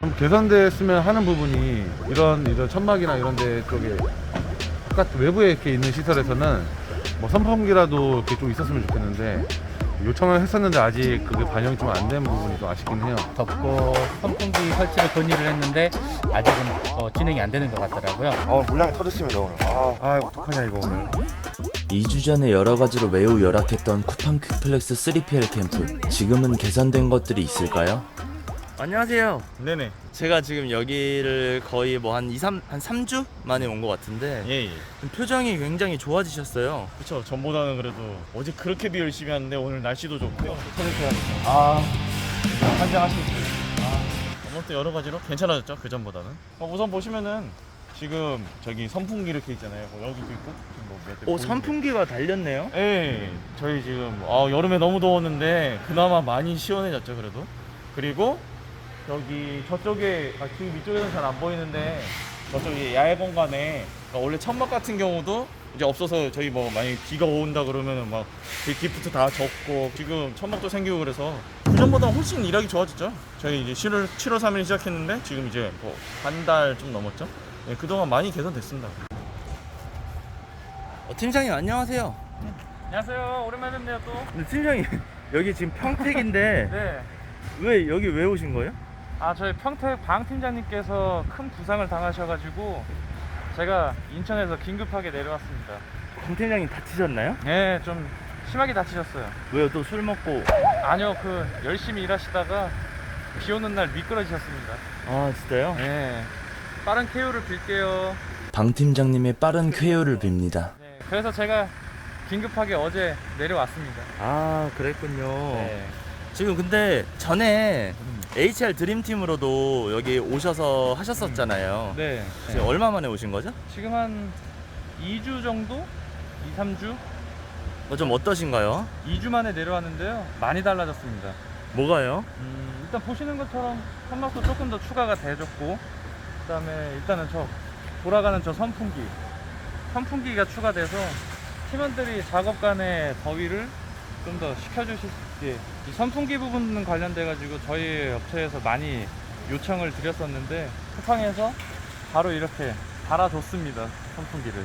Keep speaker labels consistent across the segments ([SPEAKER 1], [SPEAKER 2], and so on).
[SPEAKER 1] 좀 개선됐으면 하는 부분이 이런 이런 천막이나 이런 데 쪽에 바깥 외부에 이렇게 있는 시설에서는 뭐 선풍기라도 이렇게 좀 있었으면 좋겠는데 요청을 했었는데 아직 그게 반영이 좀 안 된 부분이 좀 아쉽긴 해요.
[SPEAKER 2] 덮고 선풍기 설치를 건의를 했는데 아직은 어, 진행이 안 되는 것 같더라고요.
[SPEAKER 3] 어 물량이 터졌습니다 오늘 아, 아 어떡하냐 이거 오늘
[SPEAKER 4] 2주 전에 여러 가지로 매우 열악했던 쿠팡 퀵플렉스 3PL 캠프. 지금은 개선된 것들이 있을까요?
[SPEAKER 5] 안녕하세요.
[SPEAKER 3] 네네.
[SPEAKER 5] 제가 지금 여기를 거의 뭐 한 2, 3, 한 3주 만에 온 것 같은데
[SPEAKER 3] 예 예.
[SPEAKER 5] 표정이 굉장히 좋아지셨어요.
[SPEAKER 3] 그쵸. 전보다는 그래도 어제 그렇게 비 열심히 하는데 오늘 날씨도 좋고요.
[SPEAKER 1] 아,
[SPEAKER 3] 환장하시죠 아 아무튼 여러 가지로 괜찮아졌죠 그 전보다는? 어, 우선 보시면은 지금 저기 선풍기 이렇게 있잖아요. 뭐 여기도 있고 지금 뭐 몇 대
[SPEAKER 5] 오 선풍기가 달렸네요.
[SPEAKER 3] 예, 저희 지금 아, 여름에 너무 더웠는데 그나마 많이 시원해졌죠 그래도. 그리고 여기 저쪽에 아, 지금 이쪽에는 잘 안 보이는데 저쪽에 야외 공간에 그러니까 원래 천막 같은 경우도 이제 없어서 저희 뭐 만약 비가 온다 그러면은 막 기프트 다 적고 지금 천막도 생기고 그래서 그전보다 훨씬 일하기 좋아졌죠 저희 이제 7월 7월 3일 시작했는데 지금 이제 뭐 한 달 좀 넘었죠 예, 그동안 많이 개선됐습니다
[SPEAKER 5] 어, 팀장님 안녕하세요.
[SPEAKER 6] 안녕하세요. 오랜만에 뵙네요 또.
[SPEAKER 5] 근데 팀장님 여기 지금 평택인데
[SPEAKER 6] 네.
[SPEAKER 5] 왜 여기 왜 오신 거예요?
[SPEAKER 6] 아 저희 평택 방 팀장님께서 큰 부상을 당하셔가지고 제가 인천에서 긴급하게 내려왔습니다.
[SPEAKER 5] 김 팀장님 다치셨나요?
[SPEAKER 6] 네, 좀 심하게 다치셨어요.
[SPEAKER 5] 왜요? 또 술 먹고
[SPEAKER 6] 아니요, 그 열심히 일하시다가 비 오는 날 미끄러지셨습니다.
[SPEAKER 5] 아 진짜요?
[SPEAKER 6] 네. 빠른 쾌유를 빌게요.
[SPEAKER 4] 방 팀장님의 빠른 쾌유를 빕니다.
[SPEAKER 6] 네. 그래서 제가 긴급하게 어제 내려왔습니다.
[SPEAKER 5] 아 그랬군요.
[SPEAKER 6] 네.
[SPEAKER 5] 지금 근데 전에 HR 드림팀으로도 여기 오셔서 하셨었잖아요.
[SPEAKER 6] 네.
[SPEAKER 5] 지금 얼마 만에 오신 거죠?
[SPEAKER 6] 지금 한 2주 정도? 2, 3주?
[SPEAKER 5] 어, 좀 어떠신가요?
[SPEAKER 6] 2주 만에 내려왔는데요. 많이 달라졌습니다.
[SPEAKER 5] 뭐가요?
[SPEAKER 6] 음, 일단 보시는 것처럼 선막도 조금 더 추가가 돼줬고 그다음에 일단은 저 돌아가는 저 선풍기 선풍기가 추가돼서 팀원들이 작업 간의 더위를 좀 더 식혀주실 수 있게 이 선풍기 부분 관련돼 가지고 저희 업체에서 많이 요청을 드렸었는데 쿠팡에서 바로 이렇게 달아줬습니다 선풍기를.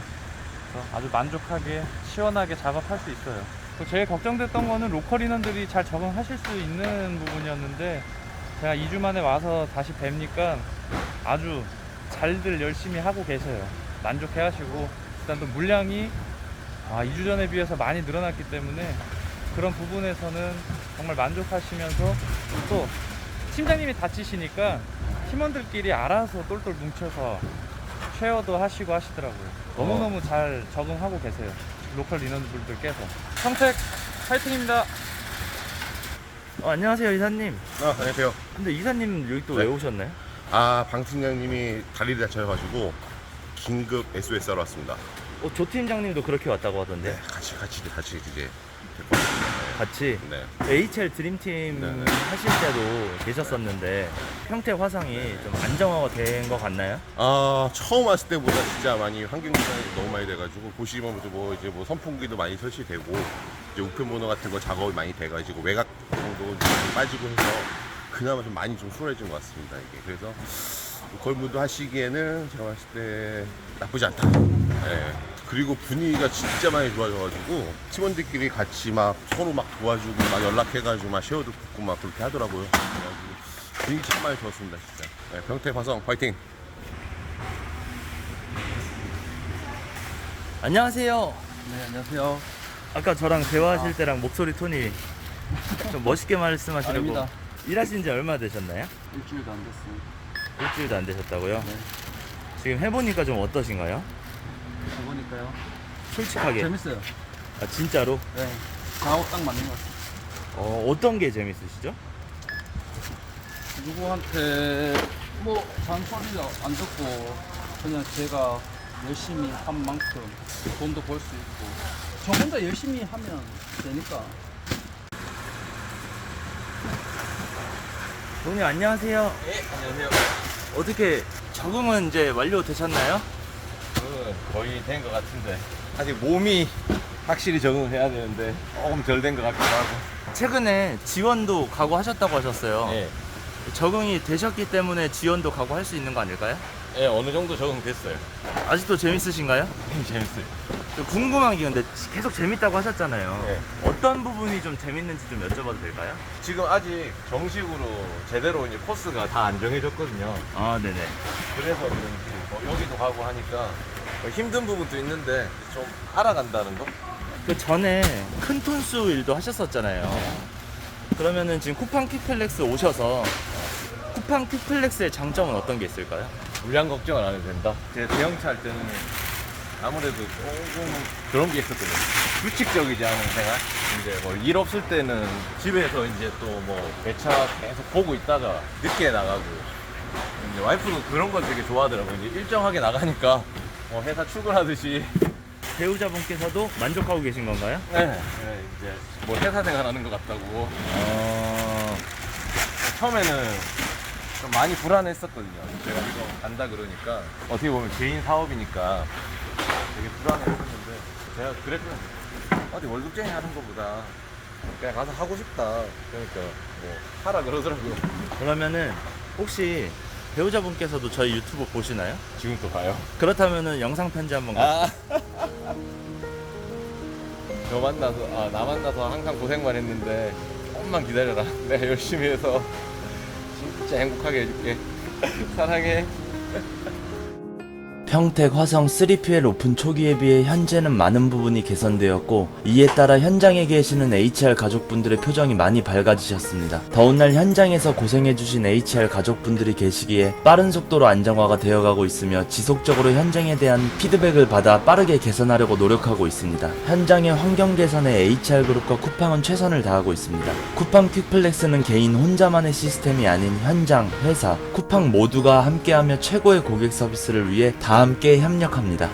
[SPEAKER 6] 그래서 아주 만족하게 시원하게 작업할 수 있어요. 그 제일 걱정됐던 거는 로컬 인원들이 잘 적응하실 수 있는 부분이었는데 제가 2주 만에 와서 다시 뵈니까 아주 잘들 열심히 하고 계세요. 만족해 하시고 일단 또 물량이 아, 2주 전에 비해서 많이 늘어났기 때문에 그런 부분에서는 정말 만족하시면서 또 팀장님이 다치시니까 팀원들끼리 알아서 똘똘 뭉쳐서 쉐어도 하시고 하시더라고요. 너무너무 잘 적응하고 계세요. 로컬 인원분들께서. 평택 파이팅입니다.
[SPEAKER 5] 어, 안녕하세요 이사님.
[SPEAKER 7] 아, 안녕하세요.
[SPEAKER 5] 근데 이사님 여기 또 왜
[SPEAKER 7] 네.
[SPEAKER 5] 오셨나요?
[SPEAKER 7] 아, 방 팀장님이 다리를 다쳐가지고 긴급 SOS 하러 왔습니다.
[SPEAKER 5] 어, 조 팀장님도 그렇게 왔다고
[SPEAKER 7] 네,
[SPEAKER 5] 하던데
[SPEAKER 7] 같이 같이 같이 이제 될것 같습니다.
[SPEAKER 5] 같이
[SPEAKER 7] 네.
[SPEAKER 5] HR 드림팀
[SPEAKER 7] 네, 네.
[SPEAKER 5] 하실 때도 계셨었는데 평택 화상이 좀 안정화가 된 것 같나요?
[SPEAKER 7] 아, 처음 왔을 때보다 진짜 많이 환경 개선이 너무 많이 돼가지고 보시면 뭐 이제 뭐 선풍기도 많이 설치되고 이제 우편 모너 같은 거 작업이 많이 돼가지고 외곽 정도 많이 빠지고 해서 그나마 좀 많이 좀 수월해진 것 같습니다. 이게 그래서 걸무도 하시기에는 제가 봤을 때 나쁘지 않다. 예. 그리고 분위기가 진짜 많이 좋아져가지고 팀원들끼리 같이 막 서로 막 도와주고 막 연락해가지고 막 쉐어도 붙고 막 그렇게 하더라고요. 그래가지고 분위기 참 많이 좋았습니다, 진짜. 예, 평택 화성 파이팅!
[SPEAKER 5] 안녕하세요.
[SPEAKER 2] 네, 안녕하세요.
[SPEAKER 5] 아까 저랑 대화하실 때랑 목소리 톤이 좀 멋있게 말씀하시려고
[SPEAKER 2] 아닙니다.
[SPEAKER 5] 일하신 지 얼마 되셨나요?
[SPEAKER 2] 일주일도 안 됐어요.
[SPEAKER 5] 일주일도 안 되셨다고요?
[SPEAKER 2] 네.
[SPEAKER 5] 지금 해보니까 좀 어떠신가요?
[SPEAKER 2] 해보니까요.
[SPEAKER 5] 솔직하게
[SPEAKER 2] 재밌어요.
[SPEAKER 5] 아, 진짜로?
[SPEAKER 2] 네. 저하고 딱 맞는 것 같아요.
[SPEAKER 5] 어, 어떤 게 재밌으시죠?
[SPEAKER 2] 누구한테 뭐 잔소리도 안 듣고 그냥 제가 열심히 한 만큼 돈도 벌 수 있고 저 혼자 열심히 하면 되니까
[SPEAKER 5] 부모님 안녕하세요. 네, 안녕하세요. 어떻게 적응은 이제 완료되셨나요?
[SPEAKER 1] 거의 된 것 같은데 아직 몸이 확실히 적응을 해야 되는데 조금 덜 된 것 같기도 하고
[SPEAKER 5] 최근에 지원도 가고 하셨다고 하셨어요.
[SPEAKER 1] 예.
[SPEAKER 5] 적응이 되셨기 때문에 지원도 가고 할수 있는 거 아닐까요?
[SPEAKER 7] 예, 어느 정도 적응됐어요.
[SPEAKER 5] 아직도 재밌으신가요?
[SPEAKER 7] 재밌어요.
[SPEAKER 5] 저 궁금한 게 근데 계속 재밌다고 하셨잖아요.
[SPEAKER 7] 네.
[SPEAKER 5] 어떤 부분이 좀 재밌는지 좀 여쭤봐도 될까요?
[SPEAKER 7] 지금 아직 정식으로 제대로 이제 코스가 다 안 정해졌거든요.
[SPEAKER 5] 아, 네네.
[SPEAKER 7] 그래서 그런지 뭐 여기도 가고 하니까 뭐 힘든 부분도 있는데 좀 알아간다는 거?
[SPEAKER 5] 그 전에 큰 톤수 일도 하셨었잖아요. 그러면은 지금 쿠팡 퀵플렉스 오셔서 쿠팡 퀵플렉스의 장점은 어떤 게 있을까요?
[SPEAKER 7] 물량 걱정을 안 해도 된다. 제 대형차 할 때는 아무래도 조금 그런 게 있었거든요. 규칙적이지 않은 생활. 이제 뭐 일 없을 때는 집에서 이제 또 뭐 배차 계속 보고 있다가 늦게 나가고 이제 와이프도 그런 걸 되게 좋아하더라고요. 이제 일정하게 나가니까 뭐 회사 출근하듯이
[SPEAKER 5] 배우자분께서도 만족하고 계신 건가요?
[SPEAKER 7] 네, 네, 이제 뭐 회사 생활하는 것 같다고
[SPEAKER 5] 어...
[SPEAKER 7] 처음에는 좀 많이 불안했었거든요. 제가 이거 간다 그러니까 어떻게 보면 개인 사업이니까 되게 불안했었는데 제가 그랬거든요. 어디 월급쟁이 하는 것보다 그냥 가서 하고 싶다. 그러니까 뭐 하라 그러더라고요.
[SPEAKER 5] 그러면은 혹시 배우자분께서도 저희 유튜브 보시나요?
[SPEAKER 7] 지금 또 가요.
[SPEAKER 5] 그렇다면은 영상 편지 한번
[SPEAKER 7] 아. 너 만나서 아 나 만나서 항상 고생만 했는데 조금만 기다려라. 내가 열심히 해서 진짜 행복하게 해줄게. 사랑해.
[SPEAKER 4] 평택 화성 3PL 오픈 초기에 비해 현재는 많은 부분이 개선되었고 이에 따라 현장에 계시는 HR 가족분들의 표정이 많이 밝아지셨습니다. 더운 날 현장에서 고생해주신 HR 가족분들이 계시기에 빠른 속도로 안정화가 되어가고 있으며 지속적으로 현장에 대한 피드백을 받아 빠르게 개선하려고 노력하고 있습니다. 현장의 환경 개선에 HR그룹과 쿠팡은 최선을 다하고 있습니다. 쿠팡 퀵플렉스는 개인 혼자만의 시스템이 아닌 현장, 회사, 쿠팡 모두가 함께하며 최고의 고객 서비스를 위해 다 함께 협력합니다.